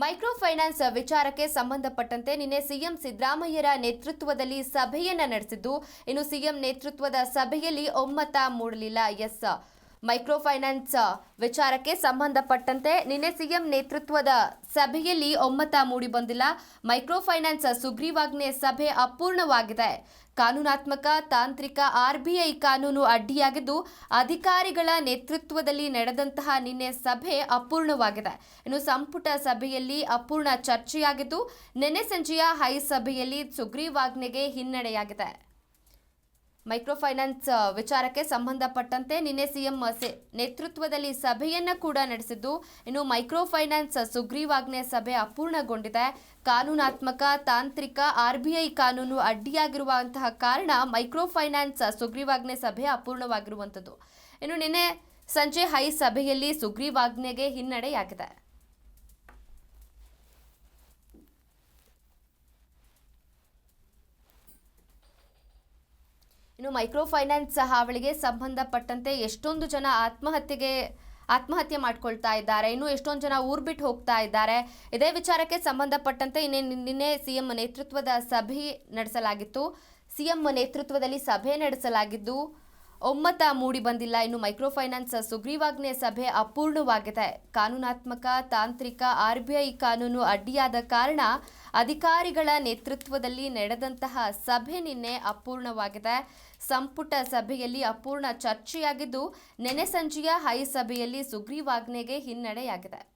Micro finance ವಿಚಾರಕ್ಕೆ ಸಂಬಂಧಪಟ್ಟಂತೆ ನಿನ್ನೆ ಸಿಎಂ ಸಿದ್ದರಾಮಯ್ಯರ ನೇತೃತ್ವದಲ್ಲಿ ಸಭೆಯನ್ನ ನಡೆಸಿದ್ದು, ಇನ್ನು ಸಿಎಂ ನೇತೃತ್ವದ ಸಭೆಯಲ್ಲಿ ಒಮ್ಮತ ಮೂಡಲಿಲ್ಲ. ಎಸ್. ಮೈಕ್ರೋ ಫೈನಾನ್ಸ್ ವಿಚಾರಕ್ಕೆ ಸಂಬಂಧಪಟ್ಟಂತೆ ನಿನ್ನೆ ಸಿಎಂ ನೇತೃತ್ವದ ಸಭೆಯಲ್ಲಿ ಒಮ್ಮತ ಮೂಡಿ ಬಂದಿಲ್ಲ. ಮೈಕ್ರೋ ಫೈನಾನ್ಸ್ ಸುಗ್ರೀವಾಜ್ಞೆ ಸಭೆ ಅಪೂರ್ಣವಾಗಿದೆ. ಕಾನೂನಾತ್ಮಕ, ತಾಂತ್ರಿಕ, ಆರ್ಬಿಐ ಕಾನೂನು ಅಡ್ಡಿಯಾಗಿದ್ದು, ಅಧಿಕಾರಿಗಳ ನೇತೃತ್ವದಲ್ಲಿ ನಡೆದಂತಹ ನಿನ್ನೆ ಸಭೆ ಅಪೂರ್ಣವಾಗಿದೆ. ಇನ್ನು ಸಂಪುಟ ಸಭೆಯಲ್ಲಿ ಅಪೂರ್ಣ ಚರ್ಚೆಯಾಗಿದ್ದು, ನಿನ್ನೆ ಸಂಜೆಯ ಹೈ ಸಭೆಯಲ್ಲಿ ಸುಗ್ರೀವಾಜ್ಞೆಗೆ ಹಿನ್ನಡೆಯಾಗಿದೆ. ಮೈಕ್ರೋ ಫೈನಾನ್ಸ್ ವಿಚಾರಕ್ಕೆ ಸಂಬಂಧಪಟ್ಟಂತೆ ನಿನ್ನೆ ಸಿಎಂ ನೇತೃತ್ವದಲ್ಲಿ ಸಭೆಯನ್ನ ಕೂಡ ನಡೆಸಿದ್ದು. ಇನ್ನು ಮೈಕ್ರೋ ಫೈನಾನ್ಸ್ ಸುಗ್ರೀವಾಜ್ಞೆ ಸಭೆ ಅಪೂರ್ಣಗೊಂಡಿದೆ. ಕಾನೂನಾತ್ಮಕ, ತಾಂತ್ರಿಕ ಆರ್ಬಿಐ ಕಾನೂನು ಅಡ್ಡಿಯಾಗಿರುವಂತಹ ಕಾರಣ ಮೈಕ್ರೋ ಫೈನಾನ್ಸ್ ಸುಗ್ರೀವಾಜ್ಞೆ ಸಭೆ ಅಪೂರ್ಣವಾಗಿರುವಂಥದ್ದು. ಇನ್ನು ನಿನ್ನೆ ಸಂಜೆ ಹೈ ಸಭೆಯಲ್ಲಿ ಸುಗ್ರೀವಾಜ್ಞೆಗೆ ಹಿನ್ನಡೆಯಾಗಿದೆ. ಇನ್ನು ಮೈಕ್ರೋ ಫೈನಾನ್ಸ್ ಸಹ ಅವಳಿಗೆ ಸಂಬಂಧಪಟ್ಟಂತೆ ಎಷ್ಟೊಂದು ಜನ ಆತ್ಮಹತ್ಯೆಗೆ, ಆತ್ಮಹತ್ಯೆ ಮಾಡ್ಕೊಳ್ತಾ ಇದ್ದಾರೆ. ಇನ್ನು ಎಷ್ಟೊಂದು ಜನ ಊರ್ ಬಿಟ್ಟು ಹೋಗ್ತಾ ಇದ್ದಾರೆ. ಇದೇ ವಿಚಾರಕ್ಕೆ ಸಂಬಂಧಪಟ್ಟಂತೆ ಇನ್ನೇ ನಿನ್ನೆ ಸಿಎಂ ನೇತೃತ್ವದ ಸಭೆ ನಡೆಸಲಾಗಿತ್ತು. ಸಿಎಂ ನೇತೃತ್ವದಲ್ಲಿ ಸಭೆ ನಡೆಸಲಾಗಿದ್ದು ಒಮ್ಮತ ಮೂಡಿ ಬಂದಿಲ್ಲ. ಇನ್ನು ಮೈಕ್ರೋ ಫೈನಾನ್ಸ್ ಸುಗ್ರೀವಾಜ್ಞೆ ಸಭೆ ಅಪೂರ್ಣವಾಗಿದೆ. ಕಾನೂನಾತ್ಮಕ, ತಾಂತ್ರಿಕ ಆರ್ಬಿಐ ಕಾನೂನು ಅಡ್ಡಿಯಾದ ಕಾರಣ ಅಧಿಕಾರಿಗಳ ನೇತೃತ್ವದಲ್ಲಿ ನಡೆದಂತಹ ಸಭೆ ನಿನ್ನೆ ಅಪೂರ್ಣವಾಗಿದೆ. ಸಂಪುಟ ಸಭೆಯಲ್ಲಿ ಅಪೂರ್ಣ ಚರ್ಚೆಯಾಗಿದ್ದು, ನೆನೆ ಸಂಜೆಯ ಹೈ ಸಭೆಯಲ್ಲಿ ಸುಗ್ರೀವಾಜ್ಞೆಗೆ ಹಿನ್ನಡೆಯಾಗಿದೆ.